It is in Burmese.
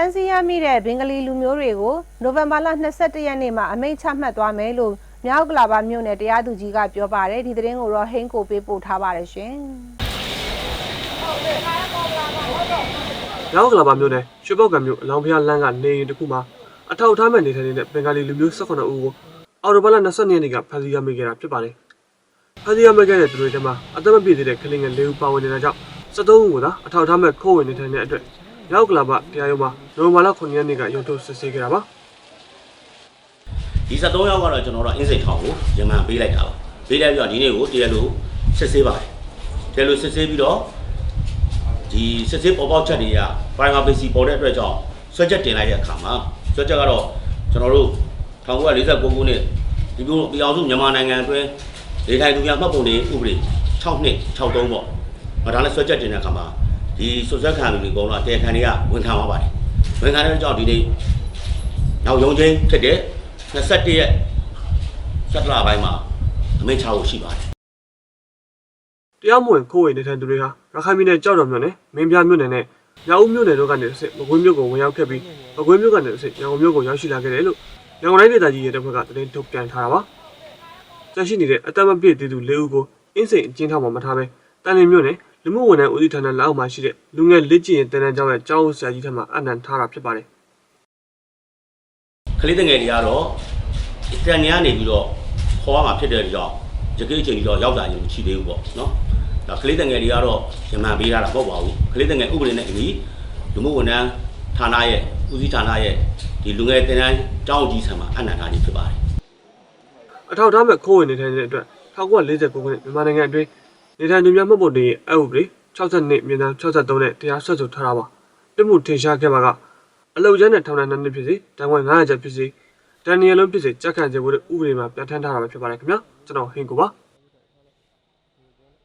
မ်းဆီးရမိတဲ့ဘင်္ဂလီလူမျိုးတွေကိုနိုဝင်ဘာလ22ရက်နေ့မှာအမိန့်ချမှတ်သွားမယ်လို့မြောက်ကလာပါမြို့နယ်တရားသူကြီးကပြောပါတယ်ဒီသတင်းကိုတော့ဟိန်းကိုပေးပို့ထားပါတယ်ရှင်ရောက်ကလာပါမျိုးနဲ့ရွှေပောက်ကံမျိုးအလောင်းဖျားလမ်းကနေရင်တစ်ခုမှာအထောက်အထားမဲ့နေထိုင်နေတဲ့ဘင်္ဂလီလူမျိုး18ဦးကိုအော်တိုဘလာ22ရက်နေ့ကဖမ်းဆီးရမိခဲ့တာဖြစ်ပါတယ်။ဖမ်းဆီးရမိခဲ့တဲ့သူတွေထဲမှာအသက်မပြည့်သေးတဲ့ကလေးငယ်၄ဦးပါဝင်နေတာကြောင့်73ဦးကိုသာအထောက်အထားမဲ့ခိုးဝင်နေထိုင်တဲ့အတွက် ရောက်ကလာပါတရားရုံးမှာနိုဝင်ဘာလ9ရက်နေ့ကရုံးထုတ်စစ်ဆေးခဲ့တာပါဒီ73ယောက်ကတော့ကျွန်တော်တို့အင်းစိတ်ထောင်ကိုရမန်ပေးလိုက်တာပါပေးလိုက်ပြီးတော့ဒီနေ့ကိုတရားလို့စစ်ဆေးပါတယ်တရားလို့စစ်ဆေးပြီးတော့ဒီစစ်ဆေးပေါ်ပေါက်ချက်တွေက private base ပေါ်တဲ့အတွက်ကြောင့်ဆွဲချက်တင်လိုက်တဲ့အခါမှာဆွဲချက်ကတော့ကျွန်တော်တို့1949ခုနှစ်ဒီလိုပြည်အောင်စုမြန်မာနိုင်ငံအတွင်းဒေထိုင်သူများမှတ်ပုံတွေဥပဒေ6နှစ်63ပေါ့။ဒါလည်းဆွဲချက်တင်တဲ့အခါမှာ ဒီဆွဆွဲခံလူတွေကတော့တရားခံတွေကဝန်ခံသွားပါတယ်။ဝန်ခံတဲ့ကြောင့်ဒီနေ့နောက်ရုံးချင်းဖြစ်တဲ့21ရက်ဆက်လာပိုင်းမှာအမိန့်ချဖို့ရှိပါတယ်။တရားမဝင်ခိုးဝင်နေထိုင်သူတွေဟာရခိုင်ပြည်နယ်ကြောက်တော်မြို့နယ်မင်းပြမြို့နယ်နဲ့မြောက်ဦးမြို့နယ်တို့ကနေတစ်ဆင့်မကွေးမြို့ကိုဝင်ရောက်ခဲ့ပြီးမကွေးမြို့ကနေတစ်ဆင့်ရန်ကုန်မြို့ကိုရောက်ရှိလာခဲ့တယ်လို့ရန်ကုန်တိုင်းဒေသကြီးရဲ့တပ်ဖွဲ့ကသတင်းထုတ်ပြန်ထားတာပါ။ဆက်ရှိနေတဲ့အတမပြည့်တည်သူ၄ဦးကိုအင်းစိန်အကျဉ်းထောင်မှာမထားဘဲတန်လင်းမြို့နယ် လူမှုဝန်ထမ်းဦးစီးဌာနလက်အောက်မှာရှိတဲ့လူငယ်လက်ကျင့်ရင်တန်းတန်းကျောင်းရဲ့ကျောင်းဦးဆရာကြီးထံမှာအနံထားတာဖြစ်ပါတယ်ကလေးတငယ်တွေကတော့အတန်နေကနေပြီးတော့ခေါ်ရမှာဖြစ်တဲ့ကြောင့်ဒီကိအချိန်ကြီးတော့ရောက်လာရင်မရှိသေးဘူးပေါ့နော်ဒါကလေးတငယ်တွေကတော့ရမန်ပေးထားတာမဟုတ်ပါဘူးကလေးတငယ်ဥပဒေနဲ့အညီလူမှုဝန်ထမ်းဌာနရဲ့ဦးစီးဌာနရဲ့ဒီလူငယ်တင်တန်းကျောင်းကြီးဆံမှာအနံထားခြင်းဖြစ်ပါတယ်။အထောက်အထားမဲ့ခိုးဝင်နေထိုင်တဲ့အတွက်1949ခုနှစ်မြန်မာနိုင်ငံအတွင်း နေထိုင်သူများမှတ်ပုံတင်ရဲ့အဥပဒေ62မြင်းတန်း63နဲ့တရားစွဲဆိုထားတာပါ။ပြမှုထင်ရှားခဲ့ပါကအလုတ်ကျန်းနဲ့ထောင်ဒဏ်နှစ်နှစ်ဖြစ်စေတန်ခွင်900ကျပ်ဖြစ်စေဒဏ်နီယလုံးဖြစ်စေကြက်ခံစေဖို့ဥပဒေမှာပြဋ္ဌာန်းထားတာပဲဖြစ်ပါတယ်ခင်ဗျာကျွန်တော်ဟင်ကိုပါ။